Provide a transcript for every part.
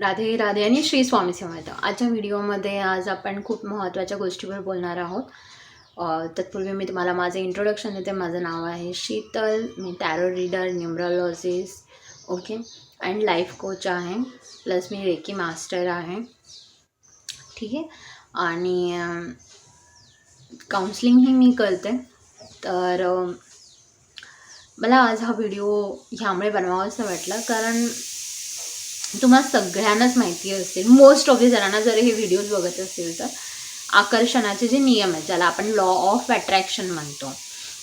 राधे राधे आणि श्री स्वामी समर्थ. आजच्या व्हिडिओमध्ये आज आपण खूप महत्त्वाच्या गोष्टीवर बोलणार आहोत. तत्पूर्वी मी तुम्हाला माझं इंट्रोडक्शन देते. माझं नाव आहे शीतल. मी tarot reader numerologist okay and life coach आहे. प्लस मी रेकी मास्टर आहे. ठीक आहे? आणि काउन्सलिंगही मी करते. तर मला आज हा व्हिडिओ ह्यामुळे बनवावासा वाटला. कारण तुम्हाला सगळ्यांनाच माहिती असेल. मोस्ट ऑफ दी जणांना जर हे व्हिडिओज बघत असेल तर आकर्षणाचे जे नियम आहेत ज्याला आपण लॉ ऑफ अट्रॅक्शन म्हणतो.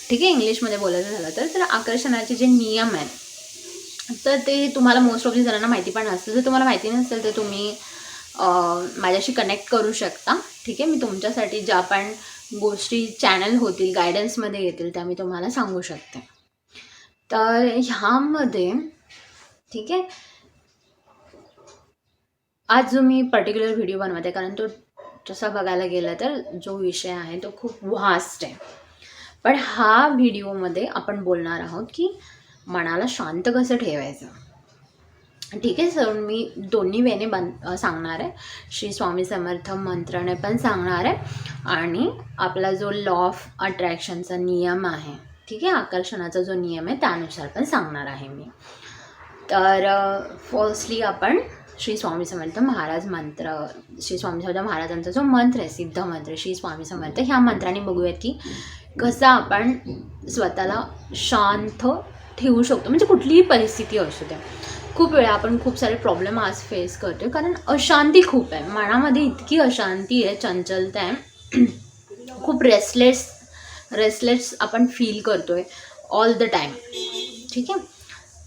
ठीक आहे इंग्लिशमध्ये बोलायचं झालं तर तर आकर्षणाचे जे नियम आहेत तर ते तुम्हाला मोस्ट ऑफ दी जणांना माहिती पण नसतं जर तुम्हाला माहिती नसेल तर तुम्ही माझ्याशी कनेक्ट करू शकता. ठीक आहे मी तुमच्यासाठी ज्या पण गोष्टी चॅनल होतील गायडन्समध्ये येतील त्या मी तुम्हाला सांगू शकते. तर ह्यामध्ये ठीक आहे आज जो मी पर्टिक्युलर व्हिडिओ बनवते कारण तो तसा बघायला गेला तर जो विषय आहे तो खूप व्हास्ट आहे. पण हा व्हिडिओमध्ये आपण बोलणार आहोत की मनाला शांत कसं ठेवायचं? ठीक आहे सर मी दोन्ही वेने बन सांगणार आहे. श्री स्वामी समर्थ मंत्राने पण सांगणार आहे. आणि आपला जो लॉ ऑफ अट्रॅक्शनचा नियम आहे ठीक आहे आकर्षणाचा जो नियम आहे त्यानुसार पण सांगणार आहे मी. तर फर्स्टली आपण श्री स्वामी समर्थ महाराज मंत्र श्री स्वामी समर्थ महाराजांचा जो मंत्र आहे सिद्ध मंत्र श्री स्वामी समर्थ ह्या मंत्राने बघूयात की कसं आपण स्वतःला शांत ठेवू शकतो. म्हणजे कुठलीही परिस्थिती असू द्या. खूप वेळा आपण खूप सारे प्रॉब्लेम आज फेस करतो कारण अशांती खूप आहे. मनामध्ये इतकी अशांती आहे चंचलता आहे. खूप रेस्टलेस रेस्टलेस आपण फील करतोय ऑल द टाईम ठीक आहे?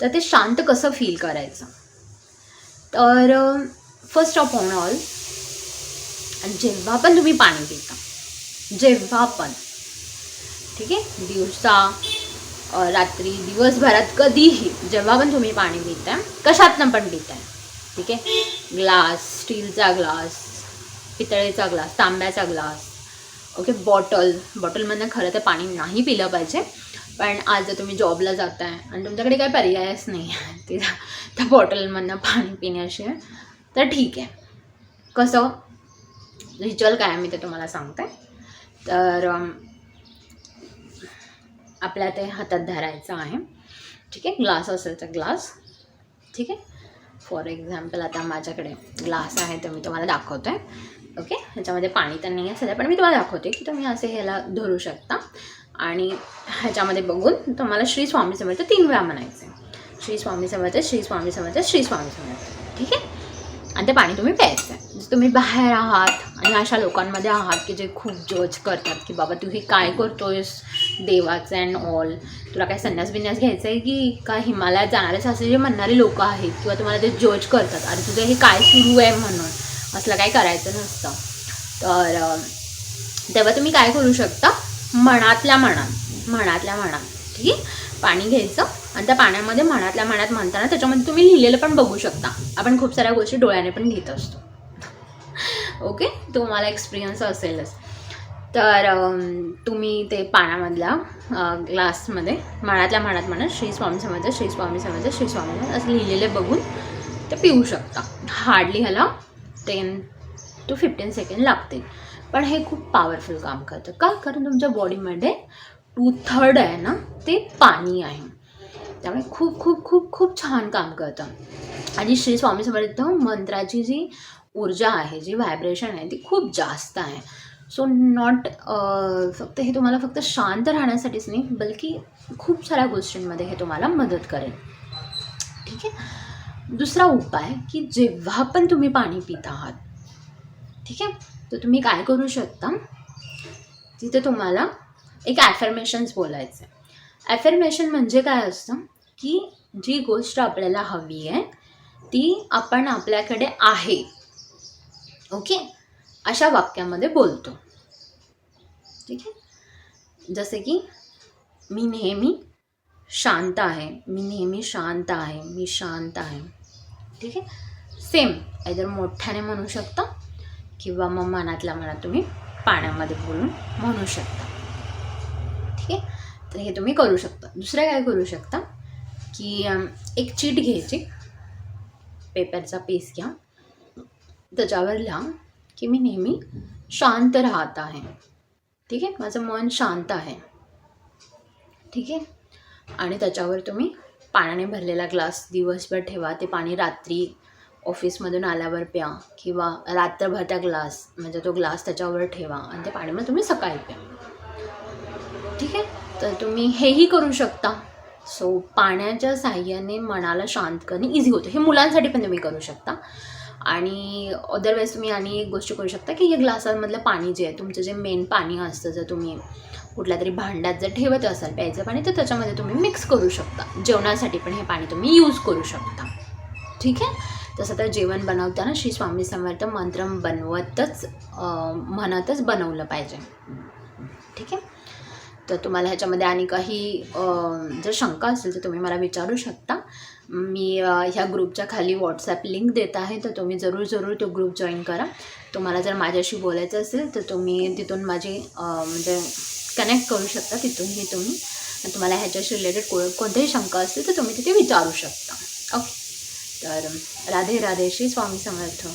तर ते शांत कसं फील करायचं? तर फर्स्ट ऑफ ऑन ऑल जेव्हा पण तुम्ही पाणी पिता जेव्हा पण ठीक आहे? दिवसा रात्री दिवसभरात कधीही जेव्हा पण तुम्ही पाणी पिताय कशातनं पण पिताय ठीक आहे? ग्लास स्टीलचा ग्लास पितळेचा ग्लास तांब्याचा ग्लास ओके? बॉटल बॉटलमधनं खरं तर पाणी नाही पिलं पाहिजे. पण आज जर तुम्ही जॉबला जाताय आणि तुमच्याकडे काही पर्यायच नाही आहे ते त्या बॉटलमधनं पाणी पिण्याशिवाय तर ठीक आहे. कसं? रिच्युअल काय आहे मी ते तुम्हाला सांगते. तर आपल्या ते हातात धरायचं आहे. ठीक आहे? ग्लास असेल तर ग्लास ठीक आहे? फॉर एक्झाम्पल आता माझ्याकडे ग्लास आहे तर मी तुम्हाला दाखवतो. आहे ओके ह्याच्यामध्ये पाणी तर नाही आहे सध्या पण मी तुम्हाला दाखवते की तुम्ही असे ह्याला धरू शकता. आणि ह्याच्यामध्ये बघून तुम्हाला श्री स्वामी समर्थ तीन वेळा म्हणायचं. आहे श्री स्वामी समर्थ श्री स्वामी समर्थ श्री स्वामी समर्थ. ठीक आहे? आणि ते पाणी तुम्ही प्यायचं. आहे तुम्ही बाहेर आहात आणि अशा लोकांमध्ये आहात की जे खूप जज करतात की बाबा तू हे काय करतोयस? देवाचं अँड ऑल तुला काय संन्यास बिन्यास घ्यायचा आहे की का हिमालयात जाणारेच असे जे म्हणणारे लोक आहेत किंवा तुम्हाला ते जज करतात? आणि तुझं हे काय सुरू आहे म्हणून? असलं काही करायचं नसतं. तर तेव्हा तुम्ही काय करू शकता? मनातल्या मणात मनातल्या मणात ठीक आहे? पाणी घ्यायचं आणि त्या पाण्यामध्ये मनातल्या मनात म्हणताना त्याच्यामध्ये तुम्ही लिहिलेलं पण बघू शकता. आपण खूप साऱ्या गोष्टी डोळ्याने पण घेत असतो. ओके तुम्हाला एक्सपिरियन्स असेलच. तर तुम्ही ते पाण्यामधल्या ग्लासमध्ये मनातल्या मनात म्हणत श्री स्वामी समर्थ श्री स्वामी समर्थ श्री स्वामी असं लिहिलेले बघून ते पिऊ शकता. हार्डली ह्याला टेन टू फिफ्टीन सेकंड लागतील. पण हे खूप पॉवरफुल काम करतं. का? कारण तुमच्या बॉडीमध्ये टू थर्ड आहे ना ते पाणी आहे. त्यामुळे खूप खूप खूप खूप छान काम करतं. आणि श्री स्वामी समर्थ मंत्राची जी ऊर्जा आहे जी व्हायब्रेशन आहे ती खूप जास्त आहे. सो नॉट फक्त हे तुम्हाला फक्त शांत राहण्यासाठीच नाही बल्कि खूप साऱ्या गोष्टींमध्ये हे तुम्हाला मदत करेल. ठीक आहे? दुसरा उपाय की जेव्हा पण तुम्ही पाणी पित आहात ठीक आहे? तर तुम्ही काय करू शकता? तिथे तुम्हाला एक ॲफर्मेशन्स बोलायचं आहे. ॲफर्मेशन म्हणजे काय असतं? की जी गोष्ट आपल्याला हवी आहे ती आपण आपल्याकडे आहे. ओके अशा वाक्यामध्ये बोलतो. ठीक आहे? जसे की मी नेहमी शांत आहे. मी नेहमी शांत आहे. मी शांत आहे. ठीक आहे? सेम एदर मोठ्याने म्हणू शकता किंवा मग मनातल्या मनात तुम्ही पाण्यामध्ये बोलून म्हणू शकता. ठीक आहे? तर हे तुम्ही करू शकता. दुसरं काय करू शकता की एक चीट घ्यायची. पेपरचा पीस घ्या. त्याच्यावर लिहा की मी नेहमी शांत राहत आहे. ठीक आहे? माझं मन शांत आहे. ठीक आहे? आणि त्याच्यावर तुम्ही पाण्याने भरलेला ग्लास दिवसभर ठेवा. ते पाणी रात्री ऑफिसमधून आल्यावर प्या किंवा रात्रभर त्या ग्लास म्हणजे तो ग्लास त्याच्यावर ठेवा आणि ते पाणी मग तुम्ही सकाळी प्या. ठीक आहे? तर तुम्ही हेही करू शकता. सो पाण्याच्या साह्याने मनाला शांत करणे इझी होतं. हे मुलांसाठी पण तुम्ही करू शकता. आणि अदरवाईज तुम्ही आणि एक गोष्ट करू शकता की या ग्लासांमधलं पाणी जे आहे तुमचं जे मेन पाणी असतं जर तुम्ही कुठल्या तरी भांड्यात जर ठेवत असाल प्यायचं पाणी तर त्याच्यामध्ये तुम्ही मिक्स करू शकता. जेवणासाठी पण हे पाणी तुम्ही यूज करू शकता. ठीक आहे? तसं तर जेवण बनवताना श्री स्वामी समर्थ मंत्र बनवतच म्हणतच बनवलं पाहिजे. ठीक आहे? तर तुम्हाला ह्याच्यामध्ये आणि काही जर शंका असेल तर तुम्ही मला विचारू शकता. मी ह्या ग्रुपच्या खाली व्हॉट्सॲप लिंक देत आहे तर तुम्ही जरूर जरूर तो ग्रुप जॉईन करा. तुम्हाला जर माझ्याशी बोलायचं असेल तर तुम्ही तिथून माझी म्हणजे कनेक्ट करू शकता तिथूनही तुम्ही तुम्हाला ह्याच्याशी रिलेटेड को कोणत्याही शंका असतील तर तुम्ही तिथे विचारू शकता. ओके तर राधे राधे श्री स्वामी समर्थ.